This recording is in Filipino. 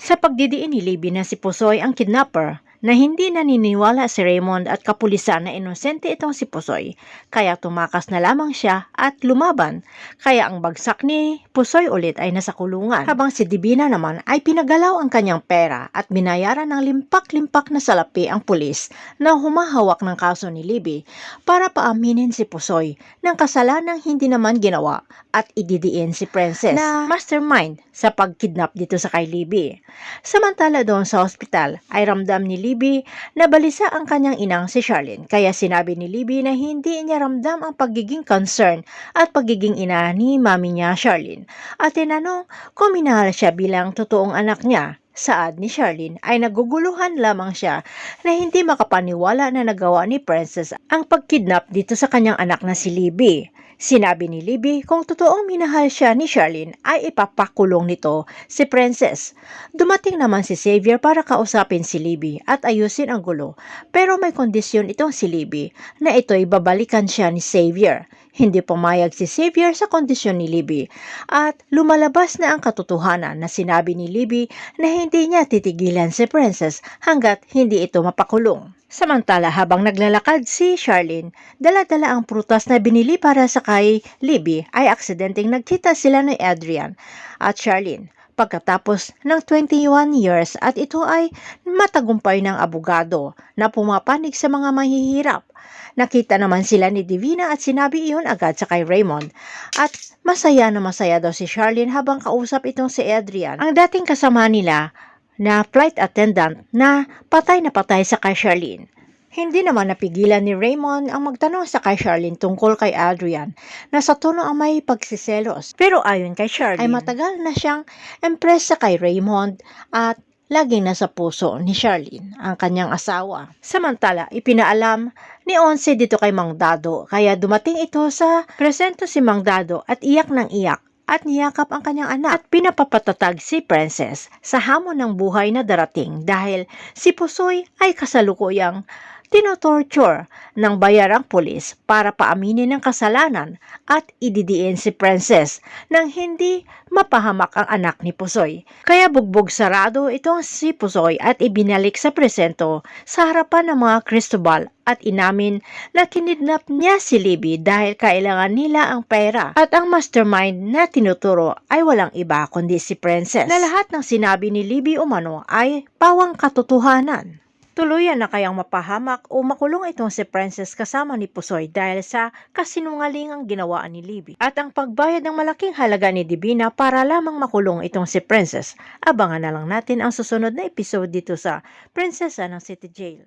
Sa pagdidiin ni Libby na si Pusoy ang kidnapper, na hindi naniniwala si Raymond at kapulisan na inosente itong si Pusoy, kaya tumakas na lamang siya at lumaban, kaya ang bagsak ni Pusoy ulit ay nasa kulungan. Habang si Divina naman ay pinagalaw ang kanyang pera at binayaran ng limpak-limpak na salapi ang pulis na humahawak ng kaso ni Libby para paaminin si Pusoy ng kasalanang hindi naman ginawa at ididiin si Princess na mastermind sa pagkidnap dito sa kay Libby. Samantala doon sa ospital ay ramdam ni Libby na balisa ang kanyang inang si Charlene kaya sinabi ni Libby na hindi niya ramdam ang pagiging concern at pagiging ina ni mami niya Charlene at tinanong kung minahal siya bilang totoong anak niya. Saad ni Charlene ay naguguluhan lamang siya na hindi makapaniwala na nagawa ni Princess ang pagkidnap dito sa kanyang anak na si Libby. Sinabi ni Libby kung totoong minahal siya ni Charlene ay ipapakulong nito si Princess. Dumating naman si Xavier para kausapin si Libby at ayusin ang gulo pero may kondisyon itong si Libby na ito'y babalikan siya ni Xavier. Hindi pumayag si Xavier sa kondisyon ni Libby at lumalabas na ang katotohanan na sinabi ni Libby na hindi niya titigilan si Princess hanggat hindi ito mapakulong. Samantala habang naglalakad si Charlene, dala-dala ang prutas na binili para sa kay Libby ay aksidenteng nagkita sila ni Adrian at Charlene pagkatapos ng 21 years at ito ay matagumpay ng abogado na pumapanig sa mga mahihirap. Nakita naman sila ni Divina at sinabi iyon agad sa kay Raymond. At masaya na masaya daw si Charlene habang kausap itong si Adrian. Ang dating kasama nila na flight attendant na patay na patay sa kay Charlene. Hindi naman napigilan ni Raymond ang magtanong sa kay Charlene tungkol kay Adrian na sa tono ang may pagsiselos. Pero ayon kay Charlene ay matagal na siyang impress sa kay Raymond at laging nasa puso ni Charlene ang kanyang asawa. Samantala, ipinaalam ni Onse dito kay Mang Dado kaya dumating ito sa presento si Mang Dado at iyak ng iyak at niyakap ang kanyang anak. At pinapapatatag si Princess sa hamon ng buhay na darating dahil si Pusoy ay kasalukuyang tinotorture ng bayarang pulis para paaminin ang kasalanan at ididiin si Princess nang hindi mapahamak ang anak ni Pusoy. Kaya bugbog sarado itong si Pusoy at ibinalik sa presento sa harapan ng mga Cristobal at inamin na kinidnap niya si Libby dahil kailangan nila ang pera at ang mastermind na tinuturo ay walang iba kundi si Princess na lahat ng sinabi ni Libby umano ay pawang katotohanan. Tuluyan na kayang mapahamak o makulong itong si Princess kasama ni Pusoy dahil sa kasinungalingang ginawaan ni Libby at ang pagbayad ng malaking halaga ni Divina para lamang makulong itong si Princess. Abangan na lang natin ang susunod na episode dito sa Prinsesa ng City Jail.